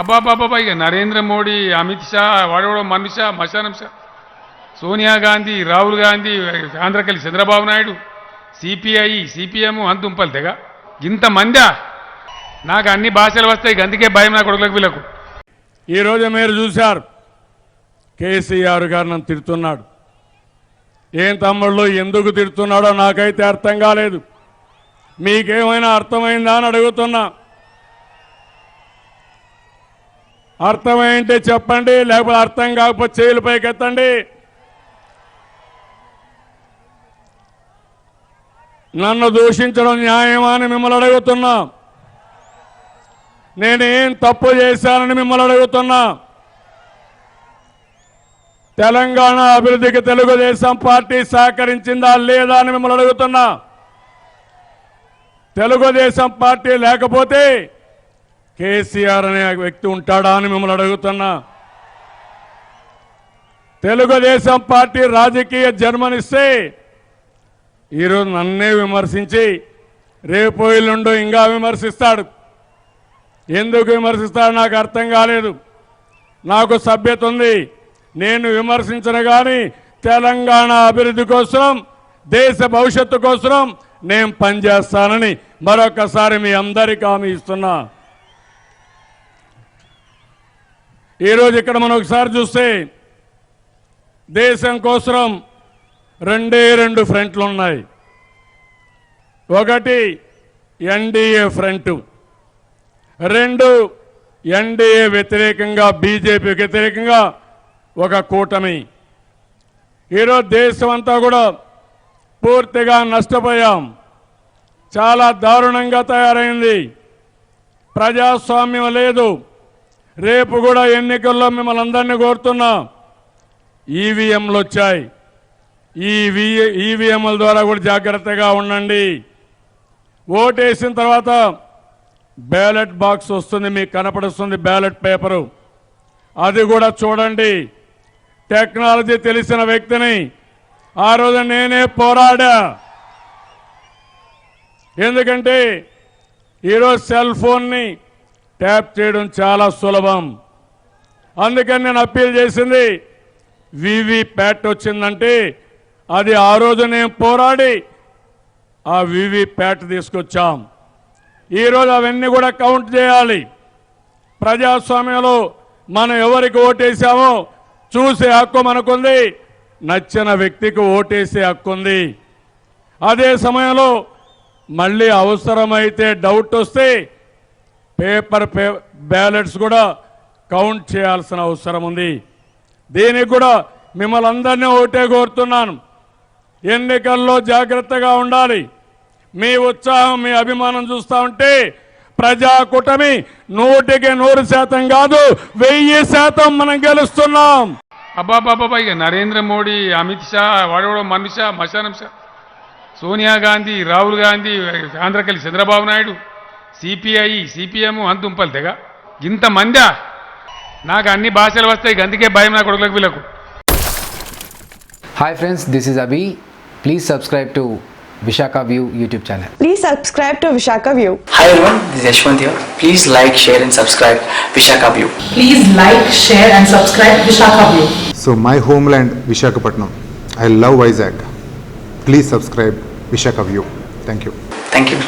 అబ్బాబాబా ఇక నరేంద్ర మోడీ అమిత్ షా వాడవడం మనుష మశానం షా సోనియా గాంధీ రాహుల్ గాంధీ ఆంధ్రకలి చంద్రబాబు నాయుడు సిపిఐ సిపిఎం అంతుంపలు తెగ. ఇంతమందా నాకు అన్ని భాషలు వస్తాయి అందుకే భయం నా కొడుకులకు వీళ్ళకు. ఈరోజు మీరు చూశారు. కేసీఆర్ గారు నన్ను తిడుతున్నాడు. ఏం తమ్ముళ్ళు ఎందుకు తిడుతున్నాడో నాకైతే అర్థం కాలేదు. మీకేమైనా అర్థమైందా అని అడుగుతున్నా. అర్థమైంటే చెప్పండి లేకపోతే అర్థం కాకపోతే చేతులు పైకెత్తండి. నన్ను దూషించడం న్యాయమా అని మిమ్మల్ని అడుగుతున్నా. నేనేం తప్పు చేశానని మిమ్మల్ని అడుగుతున్నా. తెలంగాణ అభివృద్ధికి తెలుగుదేశం పార్టీ సహకరించిందా లేదా అని మిమ్మల్ని అడుగుతున్నా. తెలుగుదేశం పార్టీ లేకపోతే కేసీఆర్ అనే వ్యక్తి ఉంటాడా అని మిమ్మల్ని అడుగుతున్నా. తెలుగుదేశం పార్టీ రాజకీయ జన్మనిస్తే ఈరోజు నన్నే విమర్శించి రేపు ఎల్లుండో ఇంకా విమర్శిస్తాడు. ఎందుకు విమర్శిస్తాడో నాకు అర్థం కాలేదు. నాకు సభ్యత ఉంది. నేను విమర్శించను కానీ తెలంగాణ అభివృద్ధి కోసం దేశ భవిష్యత్తు కోసం నేను పనిచేస్తానని మరొకసారి మీ అందరికీ హామీ ఇస్తున్నా. ఈరోజు ఇక్కడ మనం ఒకసారి చూస్తే దేశం కోసం రెండే రెండు ఫ్రంట్లు ఉన్నాయి. ఒకటి ఎన్డీఏ ఫ్రంట్ రెండు ఎన్డీఏ వ్యతిరేకంగా బీజేపీ వ్యతిరేకంగా ఒక కూటమి. ఈరోజు దేశం అంతా కూడా పూర్తిగా నష్టపోయాం. చాలా దారుణంగా తయారైంది. ప్రజాస్వామ్యం లేదు. రేపు కూడా ఎన్నికల్లో మిమ్మల్ని అందరినీ కోరుతున్నా. ఈవీఎంలు వచ్చాయి. ఈ ఈవీఎంల ద్వారా కూడా జాగ్రత్తగా ఉండండి. ఓటేసిన తర్వాత బ్యాలెట్ బాక్స్ వస్తుంది మీకు కనపడుస్తుంది బ్యాలెట్ పేపరు. అది కూడా చూడండి. టెక్నాలజీ తెలిసిన వ్యక్తిని ఆ రోజు నేనే పోరాడా. ఎందుకంటే ఈరోజు సెల్ ఫోన్ని ట్యాప్ చేయడం చాలా సులభం. అందుకని నేను అప్పీల్ చేసింది వివి ప్యాట్ వచ్చిందంటే అది ఆ రోజు నేను పోరాడి ఆ వివి ప్యాట్ తీసుకొచ్చాం. ఈరోజు అవన్నీ కూడా కౌంట్ చేయాలి. ప్రజాస్వామ్యంలో మనం ఎవరికి ఓటేసామో చూసే హక్కు మనకుంది నచ్చిన వ్యక్తికి ఓటేసే హక్కు ఉంది. అదే సమయంలో మళ్ళీ అవసరమైతే డౌట్ వస్తే పేపర్ పే బ్యాలెట్స్ కూడా కౌంట్ చేయాల్సిన అవసరం ఉంది. దీనికి కూడా మిమ్మల్ని అందరినీ ఒకటే కోరుతున్నాను. ఎన్నికల్లో జాగ్రత్తగా ఉండాలి. మీ ఉత్సాహం మీ అభిమానం చూస్తా ఉంటే ప్రజా కూటమి నూటికి నూరు శాతం కాదు వెయ్యి శాతం మనం గెలుస్తున్నాం. అబ్బాబాబా ఇక నరేంద్ర మోడీ అమిత్ షా వాడవడం మనుష మశానం షా. సోనియా గాంధీ రాహుల్ గాంధీ ఆంధ్రకెళ్ళి చంద్రబాబు నాయుడు. సిపిఐ సిపిఎం అంతుంపలు తెగ ఇంతమందా నాకు అన్ని భాషలు వస్తాయి అందుకే భయం నా కొడుకులకు వీళ్ళకు Hi friends, this is Abhi. Please subscribe to Vishaka View YouTube channel. Please subscribe to Vishaka View. Hi everyone, this is Yashwant here. Please like, share and subscribe Vishaka View. Please like, share and subscribe Vishaka View. So my homeland Vishakhapatnam. I love Vizag. Please subscribe Vishakha View. Thank you. Thank you.